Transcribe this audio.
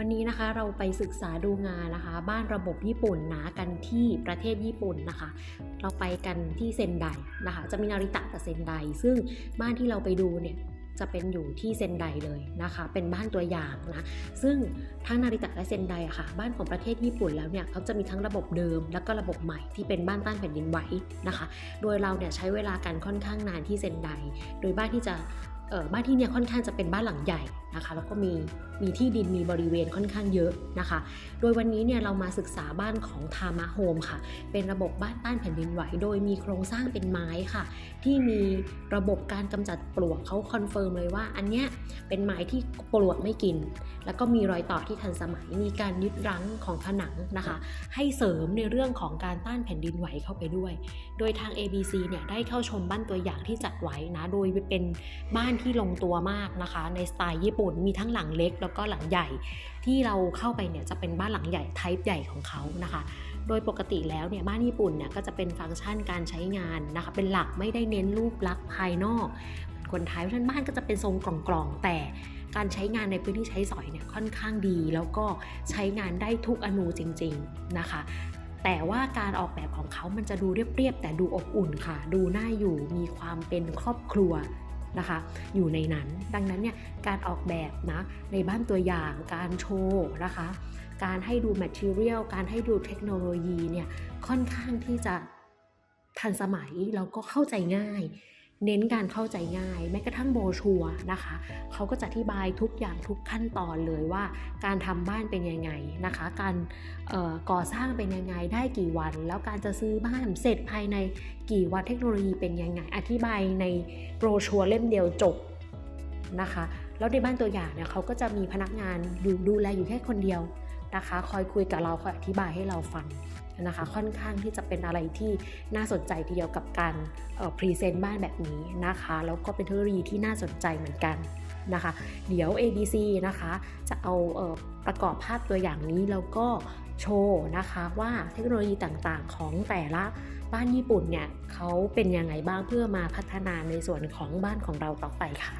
วันนี้นะคะเราไปศึกษาดูงานนะคะ บ้านระบบญี่ปุ่นนะกันที่ประเทศญี่ปุ่นนะคะ เราไปกันที่เซนไดนะคะ จะมีนาริตะกับเซนได ซึ่งบ้านที่เราไปดูเนี่ยจะเป็นอยู่ที่เซนไดเลยนะคะ เป็นบ้านตัวอย่างนะ ซึ่งทั้งนาริตะและเซนไดอะค่ะ บ้านของประเทศญี่ปุ่นแล้วเนี่ยเขาจะมีทั้งระบบเดิม แล้วก็ระบบใหม่ที่เป็นบ้านต้านแผ่นดินไหวนะคะ โดยเราเนี่ยใช้เวลากันค่อนข้างนานที่เซนได โดยบ้านที่จะ บ้านที่เนี่ยค่อนข้างจะเป็นบ้านหลังใหญ่นะคะแล้วก็มีมีที่ดินมีบริเวณค่อนข้างเยอะนะคะ โดยวันนี้เนี่ยเรามาศึกษาบ้านของทามะโฮมค่ะ เป็นระบบบ้านต้านแผ่นดินไหว โดยมีโครงสร้างเป็นไม้ค่ะ ที่มีระบบการกำจัดปลวกเขาคอนเฟิร์มเลยว่า อันเนี้ยเป็นไม้ที่ปลวกไม่กิน แล้วก็มีรอยต่อที่ทันสมัยมีการยึดรั้งของผนังนะคะ ให้เสริมในเรื่องของการต้านแผ่นดินไหวเข้าไปด้วย โดยทาง ABC เนี่ยได้เข้าชมบ้านตัวอย่างที่จัดไว้นะโดยเป็นบ้านที่ลงตัวมากนะคะ ในสไตล์ญี่ปุ่นมีทั้งหลังเล็ก แล้วก็หลังใหญ่ ที่เราเข้าไปเนี่ยจะเป็นบ้านหลังใหญ่ไทป์ใหญ่ของเขานะคะ โดยปกติแล้วเนี่ยบ้านญี่ปุ่นเนี่ยก็จะเป็นฟังก์ชันการใช้งานนะคะ เป็นหลักไม่ได้เน้นรูปลักษณ์ภายนอกคนไทยเพราะฉะนั้นบ้านก็จะเป็นทรงกล่องๆแต่การใช้งานในพื้นที่ใช้สอยเนี่ยค่อนข้างดี แล้วก็ใช้งานได้ทุกอนูจริง ๆนะคะ แต่ว่าการออกแบบของเขามันจะดูเรียบๆแต่ดูอบอุ่นค่ะ ดูน่าอยู่มีความเป็นครอบครัว นะคะ อยู่ในนั้น ดังนั้นเนี่ยการออกแบบนะในบ้านตัวอย่างการโชว์นะคะ การให้ดูแมทเทียลการให้ดูเทคโนโลยีเนี่ยค่อนข้างที่จะทันสมัยแล้วก็เข้าใจง่าย เน้นการเข้าใจง่าย แม้กระทั่งโบรชัวนะคะเขาก็จะอธิบายทุกอย่างทุกขั้นตอนเลยว่า การทำบ้านเป็นยังไงนะคะ การก่อสร้างเป็นยังไงได้กี่วัน แล้วการจะซื้อบ้านเสร็จภายในกี่วันเทคโนโลยีเป็นยังไง อธิบายในโบรชัวเล่มเดียวจบนะคะแล้วในบ้านตัวอย่างเนี่ยเขาก็จะมีพนักงานดูดูแลอยู่แค่คนเดียวนะคะ คอยคุยกับเราคอยอธิบายให้เราฟัง นะคะค่อนข้างที่จะเป็นอะไรที่น่าสนใจทีเดียวกับการพรีเซนต์บ้านแบบนี้นะคะแล้วก็เป็นเทคโนโลยีที่น่าสนใจเหมือนกันนะคะเดี๋ยว ABC นะคะจะเอาเออประกอบภาพตัวอย่างนี้แล้วก็โชว์นะคะว่าเทคโนโลยีต่างๆ ของแต่ละบ้านญี่ปุ่นเนี่ยเขาเป็นยังไงบ้างเพื่อมาพัฒนาในส่วนของบ้านของเราต่อไปค่ะ